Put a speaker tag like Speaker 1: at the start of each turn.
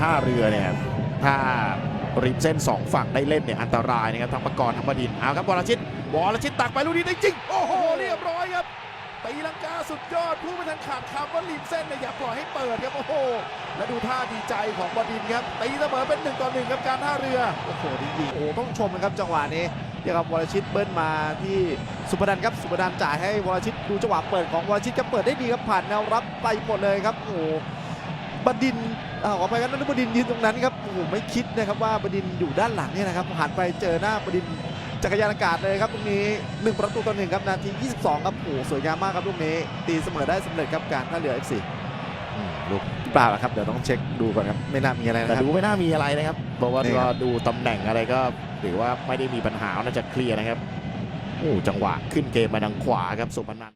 Speaker 1: ท่าเรือเนี่ยถ้าริมเส้นสองฝั่งได้เล่นเนี่ยอันตรายนะครับทั้งประกรณ์ทั้งบดินเอาครับวรชิตวรชิตตักไปลูกนี้ได้จริง โอ้โห เรียบร้อยครับตีลังกาสุดยอดผู้ไม่ทันขาดคำว่าริมเส้นเนี่ยอย่าปล่อยให้เปิดครับโอ้โห และดูท่าดีใจของบดินครับตีเสมอเป็นหนึ่งต่อหนึ่งครับการท่าเรือ
Speaker 2: โอ้โหดีดีโอ้โหต้องชมนะครับจังหวะนี้เกี่ยวกับวรชิตเบิ้ลมาที่สุพนันครับสุพนันจ่ายให้วรชิตดูจังหวะเปิดของวรชิตก็เปิดได้ดีครับผ่านแนวรับไปหมดเลยครับโอ้โหบดิน ทร์อ่าขอไปกันนนบดินทร์ยืนตรงนั้นครับโอ้โหไม่คิดนะครับว่าบดินทร์อยู่ด้านหลังเนี่ยนะครับหันไปเจอหน้าบดินทร์จักรยานอากาศเลยครับตรงนี้หนึ่งประตูต่อหนึ่งครับนาที 22 ครับโอ้โหสวยงามมากครับลูกนี้ ตีเสมอได้สำเร็จครับการท่าเรือ FC
Speaker 1: อืมลูก
Speaker 2: เปล่าละครับเดี๋ยวต้องเช็คดูก่อนครับไม่น่ามีอะไร
Speaker 1: แต่
Speaker 2: นะครับ
Speaker 1: ดูไม่น่ามีอะไรนะครับเพราะว่า
Speaker 2: นี่ครั
Speaker 1: ก็
Speaker 2: บ
Speaker 1: ดูตำแหน่งอะไรก็ถือว่าไม่ได้มีปัญหาน่าจะเคลียร์นะครับโอ้จังหวะขึ้นเกมมาทางขวาครับสุพนัน